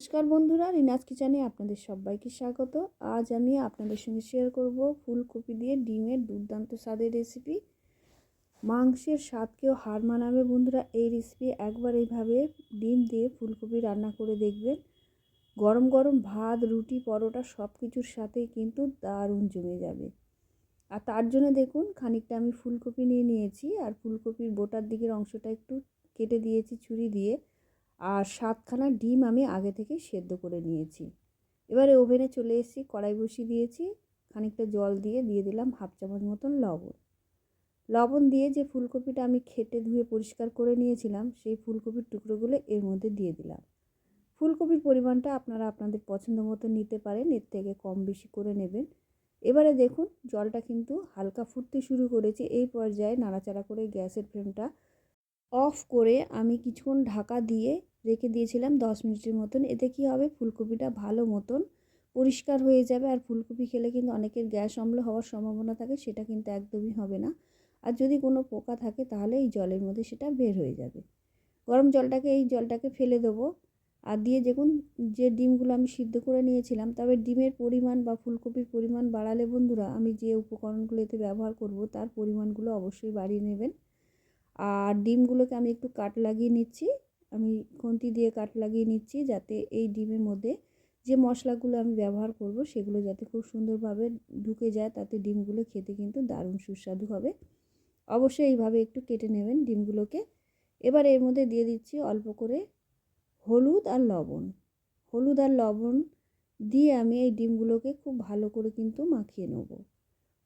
নমস্কার বন্ধুরা, রিনাজ কিচেনে আপনাদের সবাইকে স্বাগত। আজ আমি আপনাদের সঙ্গে শেয়ার করব ফুলকপি দিয়ে ডিমের দুর্দান্ত স্বাদের রেসিপি মাংসের স্বাদকেও হার মানাবে বন্ধুরা, এই রেসিপি একবার এইভাবে ডিম দিয়ে ফুলকপি রান্না করে দেখবেন। গরম গরম ভাত, রুটি, পরোটা সব কিছুর সাথে কিন্তু দারুণ জমে যাবে। আর তার জন্য দেখুন, খানিকটা আমি ফুলকপি নিয়ে নিয়েছি, আর ফুলকপির বোটার দিকের অংশটা একটু কেটে দিয়েছি ছুরি দিয়ে। আর সাতখানা ডিম আমি আগে থেকে সেদ্ধ করে নিয়েছি। এবারে ওভেনে চলে এসেছি, কড়াই বসিয়ে দিয়েছি, খানিকটা জল দিয়ে দিয়ে দিলাম হাফ চামচ মতন লবণ। লবণ দিয়ে যে ফুলকপিটা আমি খেটে ধুয়ে পরিষ্কার করে নিয়েছিলাম, সেই ফুলকপির টুকরোগুলো এর মধ্যে দিয়ে দিলাম। ফুলকপির পরিমাণটা আপনারা আপনাদের পছন্দ মতো নিতে পারেন, এর থেকে কম বেশি করে নেবেন। এবারে দেখুন, জলটা কিন্তু হালকা ফুটতে শুরু করেছে। এই পর্যায়ে নাড়াচাড়া করে গ্যাসের ফ্লেমটা অফ করে আমি কিছুক্ষণ ঢাকা দিয়ে রেখে দিয়েছিলাম দশ মিনিটের মতন। এতে কি হবে? ফুলকপিটা ভালো মতন পরিষ্কার হয়ে যাবে। আর ফুলকপি খেলে কিন্তু অনেকের গ্যাস অম্ল হওয়ার সম্ভাবনা থাকে, সেটা কিন্তু একদমই হবে না। আর যদি কোনো পোকা থাকে, তাহলে এই জলের মধ্যে সেটা বের হয়ে যাবে। গরম জলটাকে, এই জলটাকে ফেলে দেবো। আর দিয়ে দেখুন, যে ডিমগুলো আমি সিদ্ধ করে নিয়েছিলাম, তবে ডিমের পরিমাণ বা ফুলকপির পরিমাণ বাড়ালে বন্ধুরা, আমি যে উপকরণগুলো এতে ব্যবহার করব, তার পরিমাণগুলো অবশ্যই বাড়িয়ে নেবেন। আর ডিমগুলোকে আমি একটু কাট লাগিয়ে নিচ্ছি। আমি খুন্তি দিয়ে কাট লাগিয়ে নিচ্ছি যাতে এই ডিমের মধ্যে যে মশলাগুলো আমি ব্যবহার করব সেগুলো যাতে খুব সুন্দরভাবে ঢুকে যায়, তাতে ডিমগুলো খেতে কিন্তু দারুণ সুস্বাদু হবে। অবশ্যই এইভাবে একটু কেটে নেবেন ডিমগুলোকে। এবার এর মধ্যে দিয়ে দিচ্ছি অল্প করে হলুদ আর লবণ। হলুদ আর লবণ দিয়ে আমি এই ডিমগুলোকে খুব ভালো করে কিন্তু মাখিয়ে নেব।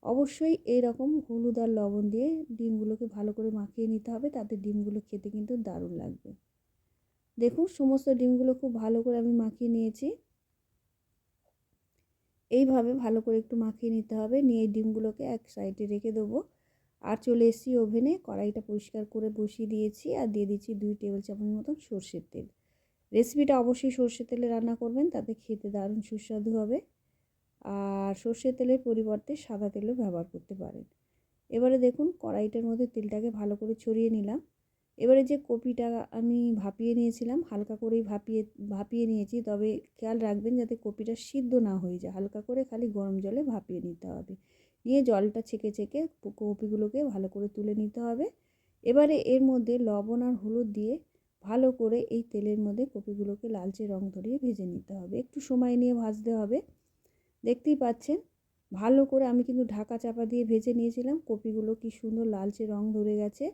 অবশ্যই এই রকম হলুদ আর লবণ দিয়ে ডিমগুলোকে ভালো করে মাখিয়ে নিতে হবে, তাতে ডিমগুলো খেতে কিন্তু দারুণ লাগবে। দেখুন, সমস্ত ডিমগুলো খুব ভালো করে আমি মাখিয়ে নিয়েছি। এইভাবে ভালো করে একটু মাখিয়ে নিতে হবে। নিয়ে ডিমগুলোকে এক সাইডে রেখে দেবো। আর চলে এসেছি ওভেনে। কড়াইটা পরিষ্কার করে বসিয়ে দিয়েছি আর দিয়ে দিচ্ছি দুই টেবিল চামচ মতন সর্ষের তেল। রেসিপিটা অবশ্যই সর্ষের তেলে রান্না করবেন, তাতে খেতে দারুণ সুস্বাদু হবে। আর সর্ষের তেলের পরিবর্তে সাদা তেলও ব্যবহার করতে পারেন। এবারে দেখুন, কড়াইটার মধ্যে তেলটাকে ভালো করে ছড়িয়ে নিলাম। এবারে যে কপিটা আমি ভাপিয়ে নিয়েছিলাম, হালকা করেই ভাপিয়ে ভাপিয়ে নিয়েছি। তবে খেয়াল রাখবেন যাতে কপিটা সিদ্ধ না হয়ে যায়। হালকা করে খালি গরম জলে ভাপিয়ে নিতে হবে। নিয়ে জলটা ছেঁকে ছেঁকে কপিগুলোকে ভালো করে তুলে নিতে হবে। এবারে এর মধ্যে লবণ আর হলুদ দিয়ে ভালো করে এই তেলের মধ্যে কপিগুলোকে লালচে রং ধরিয়ে ভেজে নিতে হবে। একটু সময় নিয়ে ভাজতে হবে। দেখতেই পাচ্ছেন, ভালো করে আমি কিন্তু ঢাকা চাপা দিয়ে ভেজে নিয়েছিলাম। কপিগুলো কি সুন্দর লালচে রং ধরে গেছে।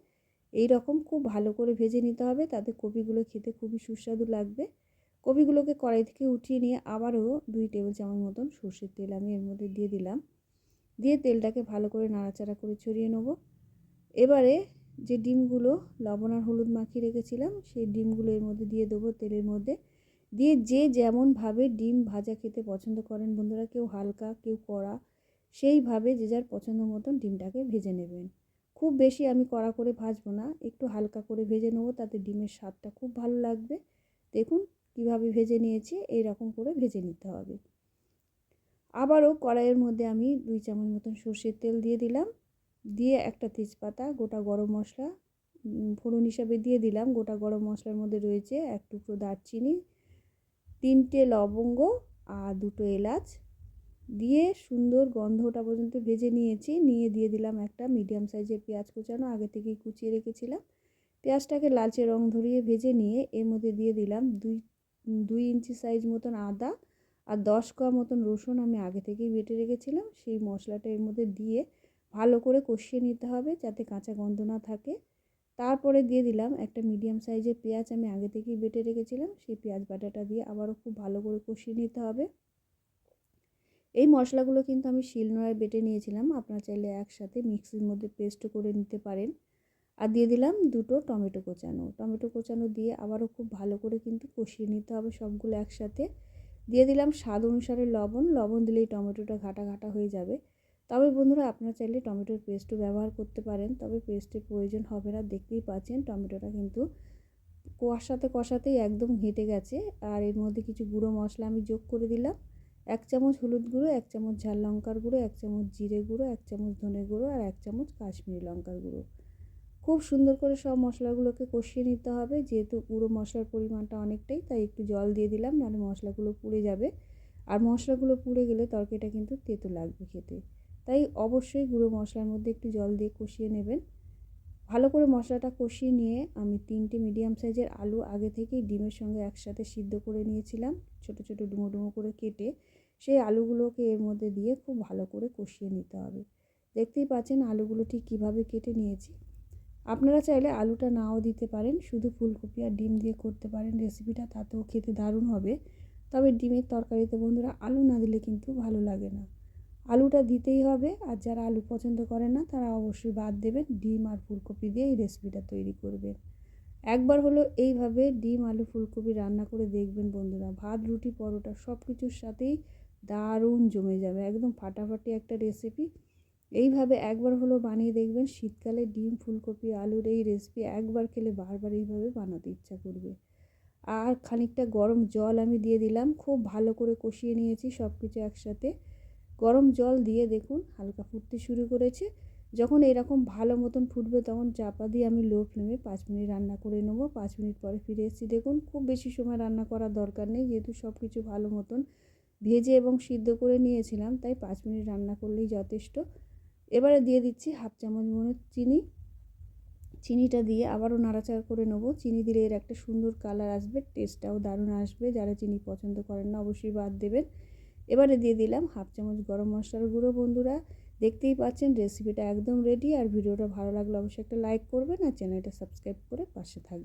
এই রকম খুব ভালো করে ভেজে নিতে হবে। তাতে কপিগুলো খেতে খুবই সুস্বাদু লাগবে। কপিগুলোকে কড়াই থেকে উঠিয়ে নিয়ে আবারও দুই টেবিল চামচ মতন সর্ষের তেল আমি এর মধ্যে দিয়ে দিলাম। দিয়ে তেলটাকে ভালো করে নাড়াচাড়া করে ছড়িয়ে নেব। এবারে যে ডিমগুলো লবণ আর হলুদ মাখিয়ে রেখেছিলাম, সেই ডিমগুলো এর মধ্যে দিয়ে দেবো তেলের মধ্যে। দিয়ে যে যেমনভাবে ডিম ভাজা খেতে পছন্দ করেন, বন্ধুরা কেউ হালকা, কেউ কড়া, সেইভাবে যে যার পছন্দ মতন ডিমটাকে ভেজে নেবেন। খুব বেশি আমি কড়া করে ভাজবো না, একটু হালকা করে ভেজে নেব, তাতে ডিমের স্বাদটা খুব ভালো লাগবে। দেখুন কীভাবে ভেজে নিয়েছি এই রকম করে ভেজে নিতে হবে। আবারও কড়াইয়ের মধ্যে আমি দুই চামচ মতন সর্ষের তেল দিয়ে দিলাম। দিয়ে একটা তেজপাতা, গোটা গরম মশলা ফোড়ন হিসাবে দিয়ে দিলাম। গোটা গরম মশলার মধ্যে রয়েছে এক টুকরো দারচিনি, তিনটে লবঙ্গ আর দুটো এলাচ। দিয়ে সুন্দর গন্ধটা পর্যন্ত ভেজে নিয়েছি। নিয়ে দিয়ে দিলাম একটা মিডিয়াম সাইজের পেঁয়াজ কুচানো। আগে থেকেই কুচিয়ে রেখেছিলাম। পেঁয়াজটাকে লালচে রং ধরিয়ে ভেজে নিয়ে এর মধ্যে দিয়ে দিলাম দুই দুই ইঞ্চি সাইজ মতন আদা আর দশ কোয়া মতন রসুন আমি আগে থেকেই বেটে রেখেছিলাম। সেই মশলাটা এর মধ্যে দিয়ে ভালো করে কষিয়ে নিতে হবে যাতে কাঁচা গন্ধ না থাকে। তারপরে দিয়ে দিলাম একটা মিডিয়াম সাইজের পেঁয়াজ আমি আগে থেকেই বেটে রেখেছিলাম। সেই পেঁয়াজ বাটাটা দিয়ে আবারও খুব ভালো করে কষিয়ে নিতে হবে। এই মশলাগুলো কিন্তু আমি শিলনোড়ায় বেটে নিয়েছিলাম। আপনার চাইলে একসাথে মিক্সির মধ্যে পেস্ট করে নিতে পারেন। আর দিয়ে দিলাম দুটো টমেটো কোচানো। টমেটো কোচানো দিয়ে আবারও খুব ভালো করে কিন্তু কষিয়ে নিতে হবে সবগুলো একসাথে। দিয়ে দিলাম স্বাদ অনুসারে লবণ। লবণ দিলেই টমেটোটা ঘাটা ঘাটা হয়ে যাবে। তবে বন্ধুরা, আপনারা চাইলে টমেটোর পেস্টও ব্যবহার করতে পারেন। তবে পেস্টের প্রয়োজন হবে না। দেখতেই পাচ্ছেন টমেটোটা কিন্তু কষাতে কষাতেই একদম হেঁটে গেছে। আর এর মধ্যে কিছু গুঁড়ো মশলা আমি যোগ করে দিলাম। এক চামচ হলুদ গুঁড়ো, এক চামচ ঝাল লঙ্কার গুঁড়ো, এক চামচ জিরে গুঁড়ো, এক চামচ ধনে গুঁড়ো আর এক চামচ কাশ্মীরি লঙ্কার গুঁড়ো। খুব সুন্দর করে সব মশলাগুলোকে কষিয়ে নিতে হবে। যেহেতু গুঁড়ো মশলার পরিমাণটা অনেকটাই, তাই একটু জল দিয়ে দিলাম, নাহলে মশলাগুলো পুড়ে যাবে। আর মশলাগুলো পুড়ে গেলে তরকারিটা কিন্তু তেতো লাগবে খেতে। তাই অবশ্যই গুঁড়ো মশলার মধ্যে একটু জল দিয়ে কষিয়ে নেবেন। ভালো করে মশলাটা কষিয়ে নিয়ে আমি তিনটে মিডিয়াম সাইজের আলু আগে থেকেই ডিমের সঙ্গে একসাথে সিদ্ধ করে নিয়েছিলাম। ছোট ছোট ডুমো ডুমো করে কেটে সেই আলুগুলোকে এর মধ্যে দিয়ে খুব ভালো করে কষিয়ে নিতে হবে। দেখতেই পাচ্ছেন আলুগুলো ঠিক কীভাবে কেটে নিয়েছি। আপনারা চাইলে আলুটা নাও দিতে পারেন, শুধু ফুলকপি আর ডিম দিয়ে করতে পারেন। রেসিপিটা তাতেও খেতে দারুণ হবে। তবে ডিমের তরকারিতে বন্ধুরা আলু না দিলে কিন্তু ভালো লাগে না। আলুটা দিতেই হবে, আর যারা আলু পছন্দ করে না, তারা অবশ্যই বাদ দেবেন। ডিম আর ফুলকপি দিয়ে এই রেসিপিটা তৈরি করবেন। একবার হলো এইভাবে ডিম, আলু, ফুলকপি রান্না করে দেখবেন বন্ধুরা। ভাত, রুটি, পরোটা সব কিছুর সাথেই দারুণ জমে যাবে, একদম ফাটাফাটি একটা রেসিপি এইভাবে একবার হলো বানিয়ে দেখবেন, শীতকালে ডিম, ফুলকপি, আলুর এই রেসিপি একবার খেলে বারবার এইভাবে বানাতে ইচ্ছা করবে। আর খানিকটা গরম জল আমি দিয়ে দিলাম, খুব ভালো করে কষিয়ে নিয়েছি সব কিছু একসাথে। গরম জল দিয়ে দেখুন, হালকা ফুটতে শুরু করেছে। যখন এরকম ভালো মতন ফুটবে তখন চাপা দিয়ে আমি লো ফ্লেমে পাঁচ মিনিট রান্না করে নেব। পাঁচ মিনিট পরে ফিরে এসেছি, দেখুন, খুব বেশি সময় রান্না করার দরকার নেই, যেহেতু সব কিছু ভালো মতন ভেজে এবং সিদ্ধ করে নিয়েছিলাম, তাই পাঁচ মিনিট রান্না করলেই যথেষ্ট। এবারে দিয়ে দিচ্ছি হাফ চামচ মনে চিনি। চিনিটা দিয়ে আবারও নাড়াচাড়া করে নেব। চিনি দিলে এর একটা সুন্দর কালার আসবে টেস্টটাও দারুণ আসবে। যারা চিনি পছন্দ করেন না, অবশ্যই বাদ দেবেন। এবারে দিয়ে দিলাম হাফ চামচ গরম মশলার গুঁড়ো, বন্ধুরা। দেখতেই পাচ্ছেন রেসিপিটা একদম রেডি আর ভিডিওটা ভালো লাগলে অবশ্যই একটা লাইক করবেন আর চ্যানেলটা সাবস্ক্রাইব করে পাশে থাকবেন।